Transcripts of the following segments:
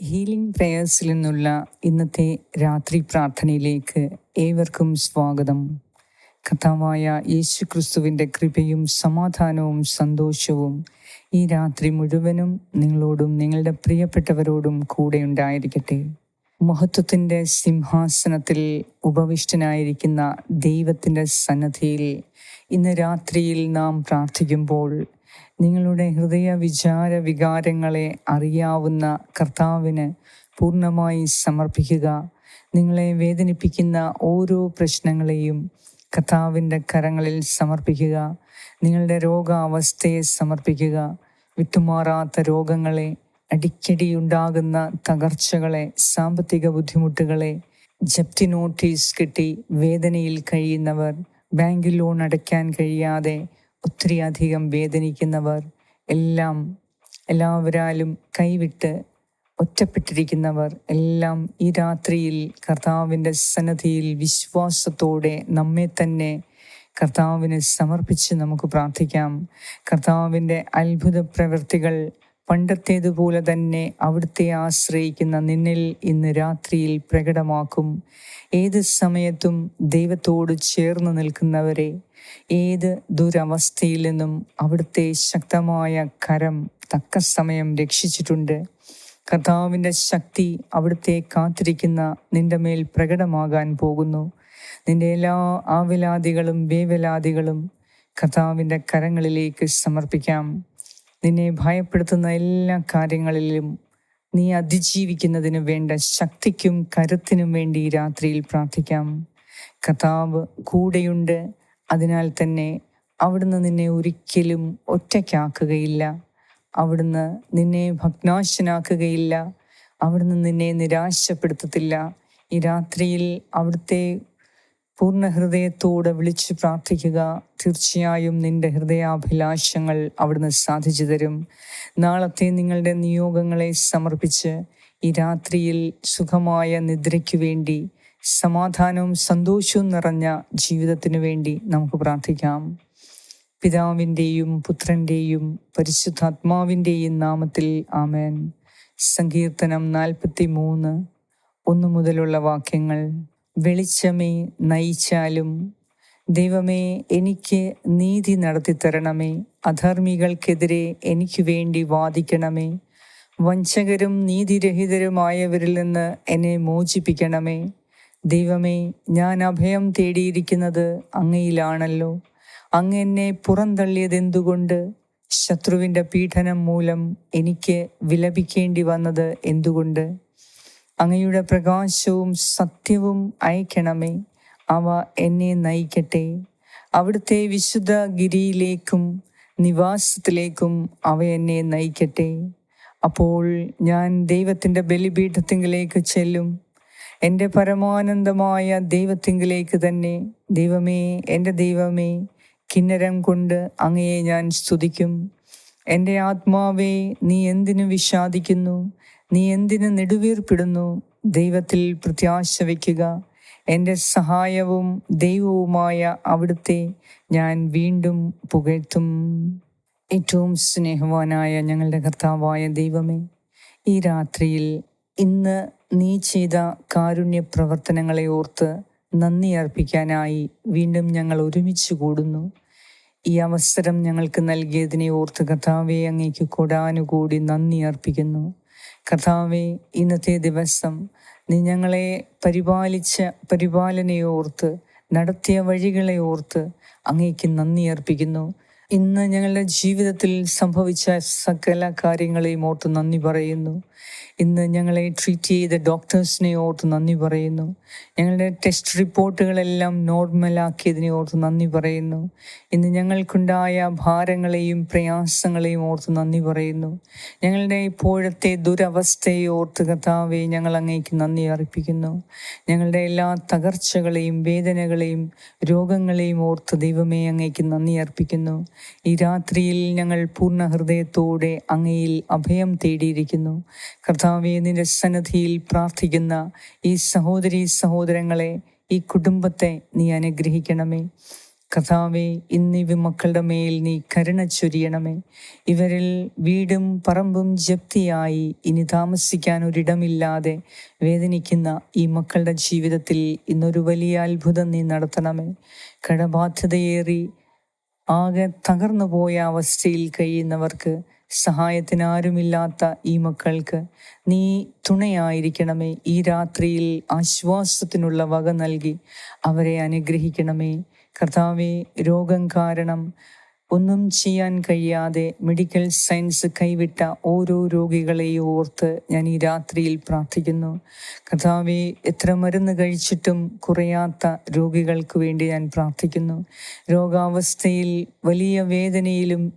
Healing പ്രേയേഴ്സിൽ നിന്നുള്ള ഇന്നത്തെ രാത്രി പ്രാർത്ഥനയിലേക്ക് ഏവർക്കും സ്വാഗതം. കഥാവായ യേശു ക്രിസ്തുവിന്റെ കൃപയും സമാധാനവും സന്തോഷവും ഈ രാത്രി മുഴുവനും നിങ്ങളോടും നിങ്ങളുടെ പ്രിയപ്പെട്ടവരോടും കൂടെ ഉണ്ടായിരിക്കട്ടെ. മഹത്വത്തിന്റെ സിംഹാസനത്തിൽ ഉപവിഷ്ടനായിരിക്കുന്ന ദൈവത്തിന്റെ സന്നദ്ധിയിൽ ഇന്ന് രാത്രിയിൽ നാം പ്രാർത്ഥിക്കുമ്പോൾ നിങ്ങളുടെ ഹൃദയ വിചാര വികാരങ്ങളെ അറിയാവുന്ന കർത്താവിന് പൂർണമായി സമർപ്പിക്കുക. നിങ്ങളെ വേദനിപ്പിക്കുന്ന ഓരോ പ്രശ്നങ്ങളെയും കർത്താവിന്റെ കരങ്ങളിൽ സമർപ്പിക്കുക. നിങ്ങളുടെ രോഗാവസ്ഥയെ സമർപ്പിക്കുക. വിട്ടുമാറാത്ത രോഗങ്ങളെ അടിക്കടി ഉണ്ടാകുന്ന തകർച്ചകളെ സാമ്പത്തിക ബുദ്ധിമുട്ടുകളെ ജപ്തി നോട്ടീസ് കിട്ടി വേദനയിൽ കഴിയുന്നവർ ബാങ്ക് ലോൺ അടയ്ക്കാൻ കഴിയാതെ ഒത്തിരി അധികം വേദനിക്കുന്നവർ എല്ലാം എല്ലാവരാലും കൈവിട്ട് ഒറ്റപ്പെട്ടിരിക്കുന്നവർ എല്ലാം ഈ രാത്രിയിൽ കർത്താവിന്റെ സന്നദ്ധിയിൽ വിശ്വാസത്തോടെ നമ്മെ തന്നെ കർത്താവിന് സമർപ്പിച്ച് നമുക്ക് പ്രാർത്ഥിക്കാം. കർത്താവിന്റെ അത്ഭുത പ്രവൃത്തികൾ പണ്ടത്തേതുപോലെ തന്നെ അവിടുത്തെ ആശ്രയിക്കുന്ന നിന്നിൽ ഇന്ന് രാത്രിയിൽ പ്രകടമാക്കും. ഏത് സമയത്തും ദൈവത്തോട് ചേർന്ന് നിൽക്കുന്നവരെ ഏത് ദുരവസ്ഥയിൽ നിന്നും അവിടുത്തെ ശക്തമായ കരം തക്ക സമയം രക്ഷിച്ചിട്ടുണ്ട്? കർത്താവിന്റെ ശക്തി അവിടുത്തെ കാത്തിരിക്കുന്ന നിന്റെ മേൽ പ്രകടമാകാൻ പോകുന്നു. നിന്റെ എല്ലാ ആവിലാദികളും വേവലാദികളും കർത്താവിന്റെ കരങ്ങളിലേക്ക് സമർപ്പിക്കാം. നിന്നെ ഭയപ്പെടുത്തുന്ന എല്ലാ കാര്യങ്ങളിലും നീ അതിജീവിക്കുന്നതിന് വേണ്ട ശക്തിക്കും കരുത്തിനും വേണ്ടി രാത്രിയിൽ പ്രാർത്ഥിക്കാം. കർത്താവ് കൂടെയുണ്ട്. അതിനാൽ തന്നെ അവിടുന്ന് നിന്നെ ഒരിക്കലും ഒറ്റയ്ക്കാക്കുകയില്ല. അവിടുന്ന് നിന്നെ ഭഗ്നാശനാക്കുകയില്ല. അവിടുന്ന് നിന്നെ നിരാശപ്പെടുത്തത്തില്ല. ഈ രാത്രിയിൽ അവിടുത്തെ പൂർണ ഹൃദയത്തോടെ വിളിച്ചു പ്രാർത്ഥിക്കുക. തീർച്ചയായും നിന്റെ ഹൃദയാഭിലാഷങ്ങൾ അവിടുന്ന് സാധിച്ചു തരും. നാളത്തെ നിങ്ങളുടെ നിയോഗങ്ങളെ സമർപ്പിച്ച് ഈ രാത്രിയിൽ സുഖമായ നിദ്രയ്ക്കു വേണ്ടി സമാധാനവും സന്തോഷവും നിറഞ്ഞ ജീവിതത്തിനു വേണ്ടി നമുക്ക് പ്രാർത്ഥിക്കാം. പിതാവിന്റെയും പുത്രന്റെയും പരിശുദ്ധാത്മാവിന്റെയും നാമത്തിൽ ആമേൻ. സങ്കീർത്തനം നാൽപ്പത്തി മൂന്ന് ഒന്നു മുതലുള്ള വാക്യങ്ങൾ. വെളിച്ചമേ നയിച്ചാലും ദൈവമേ എനിക്ക് നീതി നടത്തിത്തരണമേ. അധർമ്മികൾക്കെതിരെ എനിക്ക് വേണ്ടി വാദിക്കണമേ. വഞ്ചകരും നീതിരഹിതരുമായവരിൽ നിന്ന് എന്നെ മോചിപ്പിക്കണമേ. ദൈവമേ ഞാൻ അഭയം തേടിയിരിക്കുന്നത് അങ്ങയിലാണല്ലോ. അങ്ങ് എന്നെ പുറന്തള്ളിയതെന്തുകൊണ്ട്? ശത്രുവിന്റെ പീഡനം മൂലം എനിക്ക് വിലപിക്കേണ്ടി വന്നത് എന്തുകൊണ്ട്? അങ്ങയുടെ പ്രകാശവും സത്യവും അയക്കണമേ. അവ എന്നെ നയിക്കട്ടെ. അവിടുത്തെ വിശുദ്ധ ഗിരിയിലേക്കും നിവാസത്തിലേക്കും അവ എന്നെ നയിക്കട്ടെ. അപ്പോൾ ഞാൻ ദൈവത്തിന്റെ ബലിപീഠത്തിങ്കിലേക്ക് ചെല്ലും. എന്റെ പരമാനന്ദമായ ദൈവത്തിങ്കിലേക്ക് തന്നെ ദൈവമേ എന്റെ ദൈവമേ കിന്നരം കൊണ്ട് അങ്ങയെ ഞാൻ സ്തുതിക്കും. എന്റെ ആത്മാവേ നീ എന്തിനു വിഷാദിക്കുന്നു? നീ എന്തിനു നെടുവീർപ്പിടുന്നു? ദൈവത്തിൽ പ്രത്യാശ വയ്ക്കുക. എന്റെ സഹായവും ദൈവവുമായ അവിടുത്തെ ഞാൻ വീണ്ടും പുകഴ്ത്തും. ഏറ്റവും സ്നേഹവാനായ ഞങ്ങളുടെ കർത്താവായ ദൈവമേ ഈ രാത്രിയിൽ ഇന്ന് നീ ചെയ്ത കാരുണ്യ പ്രവർത്തനങ്ങളെ ഓർത്ത് നന്ദി അർപ്പിക്കാനായി വീണ്ടും ഞങ്ങൾ ഒരുമിച്ച് കൂടുന്നു. ഈ അവസരം ഞങ്ങൾക്ക് നൽകിയതിനെ ഓർത്ത് കർത്താവെ അങ്ങേക്ക് കൊടാനുകൂടി നന്ദി അർപ്പിക്കുന്നു. കർത്താവെ ഇന്നത്തെ ദിവസം നീ ഞങ്ങളെ പരിപാലിച്ച പരിപാലനയോർത്ത് നടത്തിയ വഴികളെ ഓർത്ത് അങ്ങേക്ക് നന്ദി അർപ്പിക്കുന്നു. ഇന്ന് ഞങ്ങളുടെ ജീവിതത്തിൽ സംഭവിച്ച സകല കാര്യങ്ങളെയും ഓർത്ത് നന്ദി പറയുന്നു. ഇന്ന് ഞങ്ങളെ ട്രീറ്റ് ചെയ്ത ഡോക്ടേഴ്സിനെ ഓർത്ത് നന്ദി പറയുന്നു. ഞങ്ങളുടെ ടെസ്റ്റ് റിപ്പോർട്ടുകളെല്ലാം നോർമലാക്കിയതിനെ ഓർത്ത് നന്ദി പറയുന്നു. ഇന്ന് ഞങ്ങൾക്കുണ്ടായ ഭാരങ്ങളെയും പ്രയാസങ്ങളെയും ഓർത്ത് നന്ദി പറയുന്നു. ഞങ്ങളുടെ ഇപ്പോഴത്തെ ദുരവസ്ഥയെ ഓർത്ത് കഥാവെ ഞങ്ങൾ അങ്ങേക്ക് നന്ദി അർപ്പിക്കുന്നു. ഞങ്ങളുടെ എല്ലാ തകർച്ചകളെയും വേദനകളെയും രോഗങ്ങളെയും ഓർത്ത് ദൈവമേ അങ്ങേക്ക് നന്ദി അർപ്പിക്കുന്നു. ഈ രാത്രിയിൽ ഞങ്ങൾ പൂർണ ഹൃദയത്തോടെ അങ്ങയിൽ അഭയം തേടിയിരിക്കുന്നു. കർത്താവെ നിന്റെ സന്നദ്ധിയിൽ പ്രാർത്ഥിക്കുന്ന ഈ സഹോദരി സഹോദരങ്ങളെ ഈ കുടുംബത്തെ നീ അനുഗ്രഹിക്കണമേ. കഥാവെ ഇന്നിവ മക്കളുടെ മേൽ നീ കരുണ ചൊരിയണമേ. ഇവരിൽ വീടും പറമ്പും ജപ്തിയായി ഇനി താമസിക്കാൻ ഒരിടമില്ലാതെ വേദനിക്കുന്ന ഈ മക്കളുടെ ജീവിതത്തിൽ ഇന്നൊരു വലിയ അത്ഭുതം നീ നടത്തണമേ. കടബാധ്യതയേറി ആകെ തകർന്നു പോയ അവസ്ഥയിൽ കഴിയുന്നവർക്ക് സഹായത്തിനാരുമില്ലാത്ത ഈ മക്കൾക്ക് നീ തുണയായിരിക്കണമേ. ഈ രാത്രിയിൽ ആശ്വാസത്തിനുള്ള വക നൽകി അവരെ അനുഗ്രഹിക്കണമേ. കർത്താവെ രോഗം കാരണം ഒന്നും ചെയ്യാൻ കഴിയാതെ മെഡിക്കൽ സയൻസ് കൈവിട്ട ഓരോ രോഗികളെയും ഓർത്ത് ഞാൻ ഈ രാത്രിയിൽ പ്രാർത്ഥിക്കുന്നു. കഥാവെ എത്ര മരുന്ന് കഴിച്ചിട്ടും കുറയാത്ത രോഗികൾക്ക് വേണ്ടി ഞാൻ പ്രാർത്ഥിക്കുന്നു. രോഗാവസ്ഥയിൽ വലിയ വേദനയിലും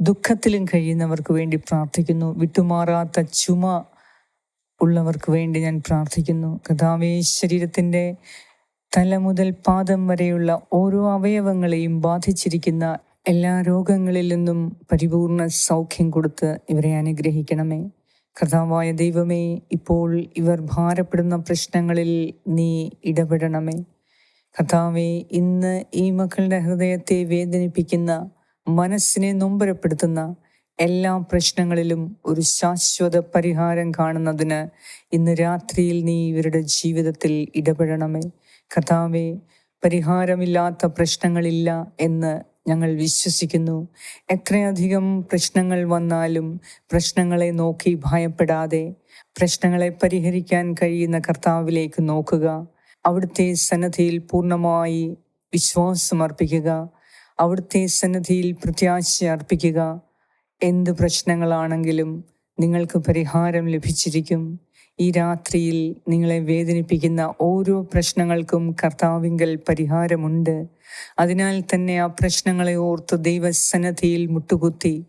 ദുഃഖത്തിലും കഴിയുന്നവർക്ക് വേണ്ടി പ്രാർത്ഥിക്കുന്നു. വിട്ടുമാറാത്ത ചുമ ഉള്ളവർക്ക് വേണ്ടി ഞാൻ പ്രാർത്ഥിക്കുന്നു. കഥാവേ ശരീരത്തിന്റെ തല മുതൽ പാദം വരെയുള്ള ഓരോ അവയവങ്ങളെയും ബാധിച്ചിരിക്കുന്ന എല്ലാ രോഗങ്ങളിൽ നിന്നും പരിപൂർണ സൗഖ്യം കൊടുത്ത് ഇവരെ അനുഗ്രഹിക്കണമേ. കർത്താവായ ദൈവമേ ഇപ്പോൾ ഇവർ ഭാരപ്പെടുന്ന പ്രശ്നങ്ങളിൽ നീ ഇടപെടണമേ. കർത്താവെ ഇന്ന് ഈ മക്കളുടെ ഹൃദയത്തെ വേദനിപ്പിക്കുന്ന മനസ്സിനെ നൊമ്പരപ്പെടുത്തുന്ന എല്ലാ പ്രശ്നങ്ങളിലും ഒരു ശാശ്വത പരിഹാരം കാണുന്നതിന് ഇന്ന് രാത്രിയിൽ നീ ഇവരുടെ ജീവിതത്തിൽ ഇടപെടണമേ. കഥാവെ പരിഹാരമില്ലാത്ത പ്രശ്നങ്ങളില്ല എന്ന് ഞങ്ങൾ വിശ്വസിക്കുന്നു. എത്രയധികം പ്രശ്നങ്ങൾ വന്നാലും പ്രശ്നങ്ങളെ നോക്കി ഭയപ്പെടാതെ പ്രശ്നങ്ങളെ പരിഹരിക്കാൻ കഴിയുന്ന കർത്താവിലേക്ക് നോക്കുക. അവിടുത്തെ സന്നദ്ധിയിൽ പൂർണമായി വിശ്വാസമർപ്പിക്കുക അവിടുത്തെ സന്നദ്ധിയിൽ പ്രത്യാശ അർപ്പിക്കുക. എന്ത് പ്രശ്നങ്ങളാണെങ്കിലും നിങ്ങൾക്ക് പരിഹാരം ലഭിച്ചിരിക്കും. ഈ രാത്രിയിൽ നിങ്ങളെ വേദനിപ്പിക്കുന്ന ഓരോ പ്രശ്നങ്ങൾക്കും കർത്താവിങ്കൽ പരിഹാരമുണ്ട്. അതിനാൽ തന്നെ ആ പ്രശ്നങ്ങളെ ഓർത്ത് ദൈവസന്നദ്ധിയിൽ മുട്ടുകുത്തി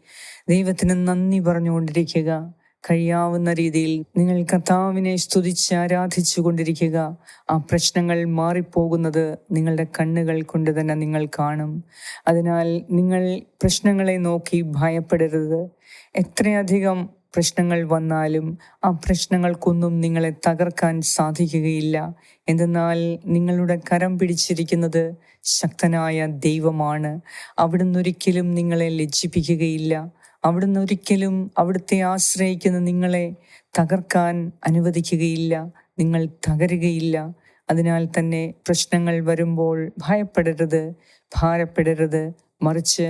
ദൈവത്തിന് നന്ദി പറഞ്ഞുകൊണ്ടിരിക്കുക. കഴിയാവുന്ന രീതിയിൽ നിങ്ങൾ കർത്താവിനെ സ്തുതിച്ച് ആരാധിച്ചു കൊണ്ടിരിക്കുക. ആ പ്രശ്നങ്ങൾ മാറിപ്പോകുന്നത് നിങ്ങളുടെ കണ്ണുകൾ കൊണ്ട് തന്നെ നിങ്ങൾ കാണും. അതിനാൽ നിങ്ങൾ പ്രശ്നങ്ങളെ നോക്കി ഭയപ്പെടരുത്. എത്രയധികം പ്രശ്നങ്ങൾ വന്നാലും ആ പ്രശ്നങ്ങൾക്കൊന്നും നിങ്ങളെ തകർക്കാൻ സാധിക്കുകയില്ല. എന്തെന്നാൽ നിങ്ങളുടെ കരം പിടിച്ചിരിക്കുന്നത് ശക്തനായ ദൈവമാണ്. അവിടുന്ന് ഒരിക്കലും നിങ്ങളെ ലജ്ജിപ്പിക്കുകയില്ല. അവിടുന്ന് ഒരിക്കലും അവിടുത്തെ ആശ്രയിക്കുന്ന നിങ്ങളെ തകർക്കാൻ അനുവദിക്കുകയില്ല. നിങ്ങൾ തകരുകയില്ല. അതിനാൽ തന്നെ പ്രശ്നങ്ങൾ വരുമ്പോൾ ഭയപ്പെടരുത് ഭാരപ്പെടരുത്. മറിച്ച്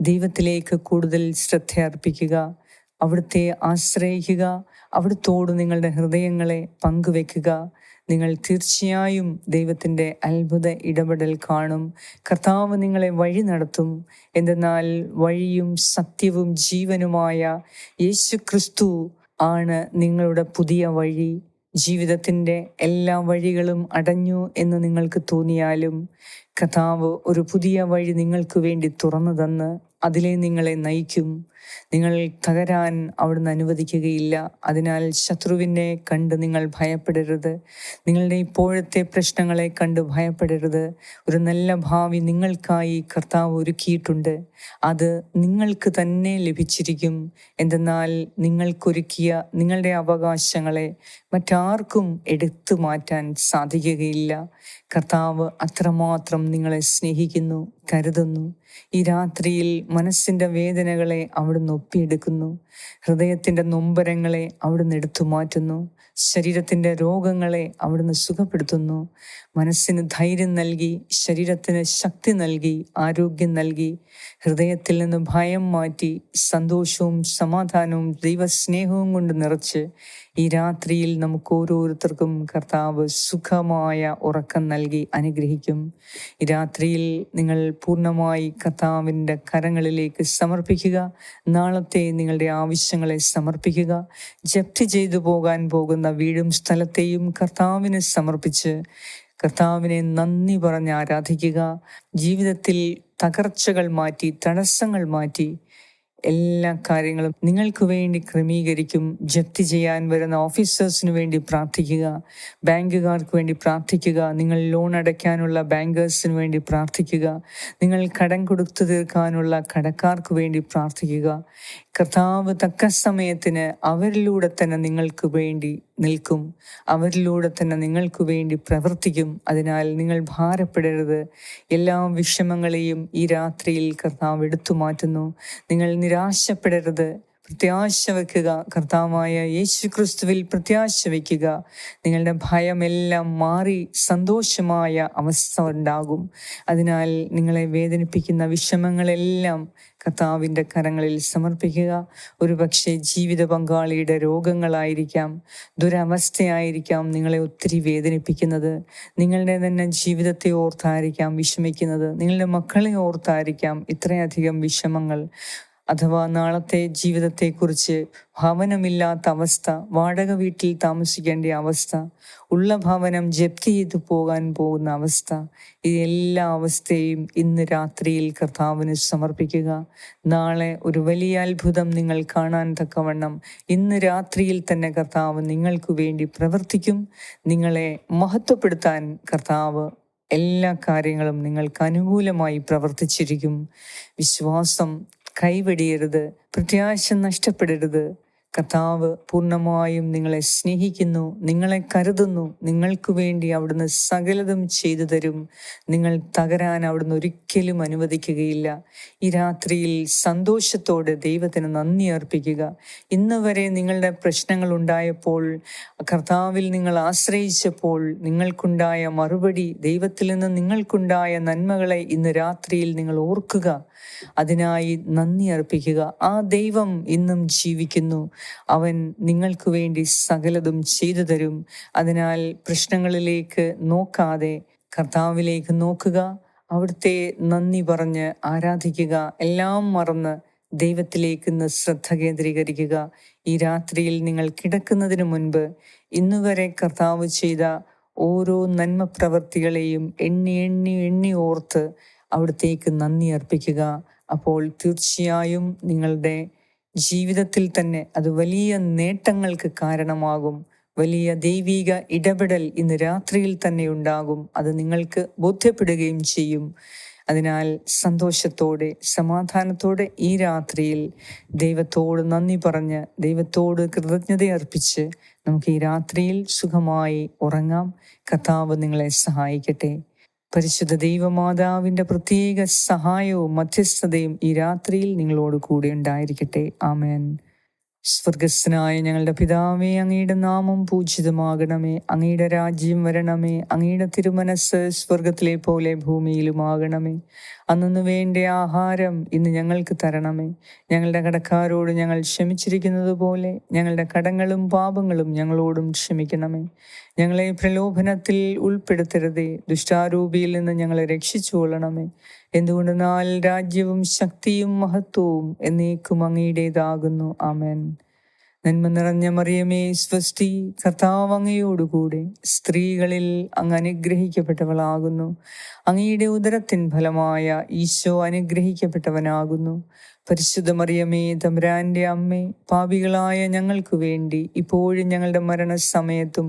ദൈവത്തിലേക്ക് കൂടുതൽ ശ്രദ്ധ അർപ്പിക്കുക അവിടുത്തെ ആശ്രയിക്കുക അവിടുത്തോട് നിങ്ങളുടെ ഹൃദയങ്ങളെ പങ്കുവെക്കുക നിങ്ങൾ തീർച്ചയായും ദൈവത്തിന്റെ അത്ഭുത ഇടപെടൽ കാണും. കർത്താവ് നിങ്ങളെ വഴി നടത്തും. എന്തെന്നാൽ വഴിയും സത്യവും ജീവനുമായ യേശു ക്രിസ്തു ആണ് നിങ്ങളുടെ പുതിയ വഴി. ജീവിതത്തിന്റെ എല്ലാ വഴികളും അടഞ്ഞു എന്ന് നിങ്ങൾക്ക് തോന്നിയാലും കഥാവ് ഒരു പുതിയ വഴി നിങ്ങൾക്ക് വേണ്ടി തുറന്നു തന്ന് അതിലെ നിങ്ങളെ നയിക്കും. നിങ്ങൾ തകരാൻ അവിടുന്ന് അനുവദിക്കുകയില്ല. അതിനാൽ ശത്രുവിനെ കണ്ട് നിങ്ങൾ ഭയപ്പെടരുത്. നിങ്ങളുടെ ഇപ്പോഴത്തെ പ്രശ്നങ്ങളെ കണ്ട് ഭയപ്പെടരുത്. ഒരു നല്ല ഭാവി നിങ്ങൾക്കായി കർത്താവ് ഒരുക്കിയിട്ടുണ്ട്. അത് നിങ്ങൾക്ക് തന്നെ ലഭിച്ചിരിക്കും. എന്തെന്നാൽ നിങ്ങൾക്കൊരുക്കിയ നിങ്ങളുടെ അവകാശങ്ങളെ മറ്റാർക്കും എടുത്തു മാറ്റാൻ സാധിക്കുകയില്ല. കർത്താവ് അത്രമാത്രം നിങ്ങളെ സ്നേഹിക്കുന്നു കരുതുന്നു. ഈ രാത്രിയിൽ മനസ്സിന്റെ വേദനകളെ അവിടുന്ന് ഒപ്പിയെടുക്കുന്നു. ഹൃദയത്തിന്റെ നൊമ്പരങ്ങളെ അവിടുന്ന് എടുത്തു മാറ്റുന്നു. ശരീരത്തിന്റെ രോഗങ്ങളെ അവിടുന്ന് സുഖപ്പെടുത്തുന്നു. മനസ്സിന് ധൈര്യം നൽകി ശരീരത്തിന് ശക്തി നൽകി ആരോഗ്യം നൽകി ഹൃദയത്തിൽ നിന്ന് ഭയം മാറ്റി സന്തോഷവും സമാധാനവും ദൈവസ്നേഹവും കൊണ്ട് നിറച്ച് ഈ രാത്രിയിൽ നമുക്ക് ഓരോരുത്തർക്കും കർത്താവ് സുഖമായ ഉറക്കം നൽകി അനുഗ്രഹിക്കും. ഈ രാത്രിയിൽ നിങ്ങൾ പൂർണമായി കർത്താവിന്റെ കരങ്ങളിലേക്ക് സമർപ്പിക്കുക. നാളത്തെ നിങ്ങളുടെ ആവശ്യങ്ങളെ സമർപ്പിക്കുക. ജപ്തി ചെയ്തു പോകാൻ പോകുന്ന വീടും സ്ഥലത്തെയും കർത്താവിന് സമർപ്പിച്ച് കർത്താവിനെ നന്ദി പറഞ്ഞ് ആരാധിക്കുക. ജീവിതത്തിൽ തകർച്ചകൾ മാറ്റി തടസ്സങ്ങൾ മാറ്റി എല്ലാ കാര്യങ്ങളും നിങ്ങൾക്ക് വേണ്ടി ക്രമീകരിക്കും ജപ്തി ചെയ്യാൻ വരുന്ന ഓഫീസേഴ്സിന് വേണ്ടി പ്രാർത്ഥിക്കുക ബാങ്കുകാർക്ക് വേണ്ടി പ്രാർത്ഥിക്കുക നിങ്ങൾ ലോൺ അടയ്ക്കാനുള്ള ബാങ്കേഴ്സിന് വേണ്ടി പ്രാർത്ഥിക്കുക നിങ്ങൾ കടം കൊടുത്തു തീർക്കാനുള്ള കടക്കാർക്ക് വേണ്ടി പ്രാർത്ഥിക്കുക. കർത്താവ് തക്ക സമയത്തിന് അവരിലൂടെ തന്നെ നിങ്ങൾക്ക് വേണ്ടി നിൽക്കും. അവരിലൂടെ തന്നെ നിങ്ങൾക്ക് വേണ്ടി പ്രവർത്തിക്കും. അതിനാൽ നിങ്ങൾ ഭാരപ്പെടരുത്. എല്ലാ വിഷമങ്ങളെയും ഈ രാത്രിയിൽ കർത്താവ് എടുത്തു മാറ്റുന്നു നിങ്ങൾ നിരാശപ്പെടരുത്. പ്രത്യാശ വയ്ക്കുക കർത്താവായ യേശു ക്രിസ്തുവിൽ പ്രത്യാശ വയ്ക്കുക നിങ്ങളുടെ ഭയമെല്ലാം മാറി സന്തോഷമായ അവസ്ഥ ഉണ്ടാകും. അതിനാൽ നിങ്ങളെ വേദനിപ്പിക്കുന്ന വിഷമങ്ങളെല്ലാം കർത്താവിന്റെ കരങ്ങളിൽ സമർപ്പിക്കുക. ഒരുപക്ഷെ ജീവിത പങ്കാളിയുടെ രോഗങ്ങളായിരിക്കാം ദുരവസ്ഥയായിരിക്കാം നിങ്ങളെ ഒത്തിരി വേദനിപ്പിക്കുന്നത്. നിങ്ങളുടെ തന്നെ ജീവിതത്തെ ഓർത്തായിരിക്കാം വിഷമിക്കുന്നത്. നിങ്ങളുടെ മക്കളെ ഓർത്തായിരിക്കാം ഇത്രയധികം വിഷമങ്ങൾ. അഥവാ നാളത്തെ ജീവിതത്തെക്കുറിച്ച് ഭവനമില്ലാത്ത അവസ്ഥ വാടക വീട്ടിൽ താമസിക്കേണ്ട അവസ്ഥ ഉള്ള ഭവനം ജപ്തി ചെയ്തു പോകാൻ പോകുന്ന അവസ്ഥ ഈ എല്ലാ അവസ്ഥയും ഇന്ന് രാത്രിയിൽ കർത്താവിന് സമർപ്പിക്കുക. നാളെ ഒരു വലിയ അത്ഭുതം നിങ്ങൾ കാണാൻ തക്കവണ്ണം ഇന്ന് രാത്രിയിൽ തന്നെ കർത്താവ് നിങ്ങൾക്ക് വേണ്ടി പ്രവർത്തിക്കും. നിങ്ങളെ മഹത്വപ്പെടുത്താൻ കർത്താവ് എല്ലാ കാര്യങ്ങളും നിങ്ങൾക്ക് അനുകൂലമായി പ്രവർത്തിച്ചിരിക്കും. വിശ്വാസം കൈവെടിയരുത് പ്രത്യാശ നഷ്ടപ്പെടരുത്. കർത്താവ് പൂർണമായും നിങ്ങളെ സ്നേഹിക്കുന്നു നിങ്ങളെ കരുതുന്നു നിങ്ങൾക്ക് വേണ്ടി അവിടുന്ന് സകലതും ചെയ്തു തരും. നിങ്ങൾ തകരാൻ അവിടുന്ന് ഒരിക്കലും അനുവദിക്കുകയില്ല. ഈ രാത്രിയിൽ സന്തോഷത്തോടെ ദൈവത്തിന് നന്ദി അർപ്പിക്കുക. ഇന്ന് വരെ നിങ്ങളുടെ പ്രശ്നങ്ങൾ ഉണ്ടായപ്പോൾ കർത്താവിൽ നിങ്ങൾ ആശ്രയിച്ചപ്പോൾ നിങ്ങൾക്കുണ്ടായ മറുപടി ദൈവത്തിൽ നിന്ന് നിങ്ങൾക്കുണ്ടായ നന്മകളെ ഇന്ന് രാത്രിയിൽ നിങ്ങൾ ഓർക്കുക. അതിനായി നന്ദി അർപ്പിക്കുക. ആ ദൈവം ഇന്നും ജീവിക്കുന്നു. അവൻ നിങ്ങൾക്ക് വേണ്ടി സകലതും ചെയ്തു തരും. അതിനാൽ പ്രശ്നങ്ങളിലേക്ക് നോക്കാതെ കർത്താവിലേക്ക് നോക്കുക. അവിടുത്തെ നന്ദി പറഞ്ഞ് ആരാധിക്കുക. എല്ലാം മറന്ന് ദൈവത്തിലേക്ക് ഇന്ന് ശ്രദ്ധ കേന്ദ്രീകരിക്കുക. ഈ രാത്രിയിൽ നിങ്ങൾ കിടക്കുന്നതിന് മുൻപ് ഇന്നുവരെ കർത്താവ് ചെയ്ത ഓരോ നന്മ പ്രവർത്തികളെയും എണ്ണി എണ്ണി എണ്ണി ഓർത്ത് അവിടത്തേക്ക് നന്ദി അർപ്പിക്കുക. അപ്പോൾ തീർച്ചയായും നിങ്ങളുടെ ജീവിതത്തിൽ തന്നെ അത് വലിയ നേട്ടങ്ങൾക്ക് കാരണമാകും. വലിയ ദൈവിക ഇടപെടൽ ഇന്ന് രാത്രിയിൽ തന്നെ ഉണ്ടാകും. അത് നിങ്ങൾക്ക് ബോധ്യപ്പെടുകയും ചെയ്യും. അതിനാൽ സന്തോഷത്തോടെ സമാധാനത്തോടെ ഈ രാത്രിയിൽ ദൈവത്തോട് നന്ദി പറഞ്ഞ് ദൈവത്തോട് കൃതജ്ഞത അർപ്പിച്ച് നമുക്ക് ഈ രാത്രിയിൽ സുഖമായി ഉറങ്ങാം. കർത്താവ് നിങ്ങളെ സഹായിക്കട്ടെ. പരിശുദ്ധ ദൈവമാതാവിന്റെ പ്രത്യേക സഹായവും മധ്യസ്ഥതയും ഈ രാത്രിയിൽ നിങ്ങളോട് കൂടെ ഉണ്ടായിരിക്കട്ടെ. ആമേൻ. സ്വർഗസ്നായ ഞങ്ങളുടെ പിതാവേ അങ്ങയുടെ നാമം പൂജിതമാകണമേ. അങ്ങയുടെ രാജ്യം വരണമേ. അങ്ങയുടെ തിരുമനസ് സ്വർഗത്തിലെ പോലെ ഭൂമിയിലുമാകണമേ. അന്നു വേണ്ട ആഹാരം ഇന്ന് ഞങ്ങൾക്ക് തരണമേ. ഞങ്ങളുടെ കടക്കാരോട് ഞങ്ങൾ ക്ഷമിച്ചിരിക്കുന്നത് പോലെ ഞങ്ങളുടെ കടങ്ങളും പാപങ്ങളും ഞങ്ങളോടും ക്ഷമിക്കണമേ. ഞങ്ങളെ പ്രലോഭനത്തിൽ ഉൾപ്പെടുത്തരുതേ. ദുഷ്ടാരൂപിയിൽ നിന്ന് ഞങ്ങളെ രക്ഷിച്ചുകൊള്ളണമേ. എന്തുകൊണ്ടെന്നാൽ രാജ്യവും ശക്തിയും മഹത്വവും എന്നേക്കും അങ്ങയുടേതാകുന്നു. ആമേൻ. നന്മ നിറഞ്ഞ മറിയമേ സ്വസ്തി കർത്താവ് അങ്ങയോടുകൂടെ. സ്ത്രീകളിൽ അങ്ങ് അനുഗ്രഹിക്കപ്പെട്ടവളാകുന്നു. അങ്ങയുടെ ഉദരത്തിൻ ഫലമായ ഈശോ അനുഗ്രഹിക്കപ്പെട്ടവനാകുന്നു. പരിശുദ്ധ മറിയമേ തമ്പുരാന്റെ അമ്മേ പാപികളായ ഞങ്ങൾക്ക് വേണ്ടി ഇപ്പോഴും ഞങ്ങളുടെ മരണസമയത്തും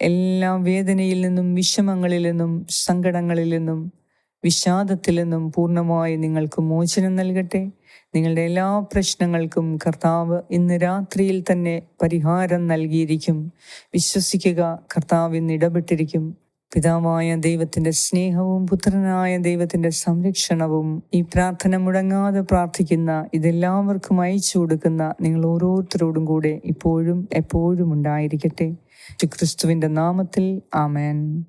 എല്ലാ വേദനയിൽ നിന്നും വിഷമങ്ങളിൽ നിന്നും സങ്കടങ്ങളിൽ നിന്നും വിഷാദത്തിൽ നിന്നും പൂർണമായി നിങ്ങൾക്ക് മോചനം നൽകട്ടെ. നിങ്ങളുടെ എല്ലാ പ്രശ്നങ്ങൾക്കും കർത്താവ് ഇന്ന് രാത്രിയിൽ തന്നെ പരിഹാരം നൽകിയിരിക്കും. വിശ്വസിക്കുക കർത്താവ് ഇന്ന് ഇടപെട്ടിരിക്കും. പിതാവായ ദൈവത്തിന്റെ സ്നേഹവും പുത്രനായ ദൈവത്തിന്റെ സംരക്ഷണവും ഈ പ്രാർത്ഥന മുടങ്ങാതെ പ്രാർത്ഥിക്കുന്ന ഇതെല്ലാവർക്കും അയച്ചു കൊടുക്കുന്ന നിങ്ങൾ ഓരോരുത്തരോടും കൂടെ ഇപ്പോഴും എപ്പോഴും ഉണ്ടായിരിക്കട്ടെ. ക്രിസ്തുവിന്റെ നാമത്തിൽ ആമേൻ.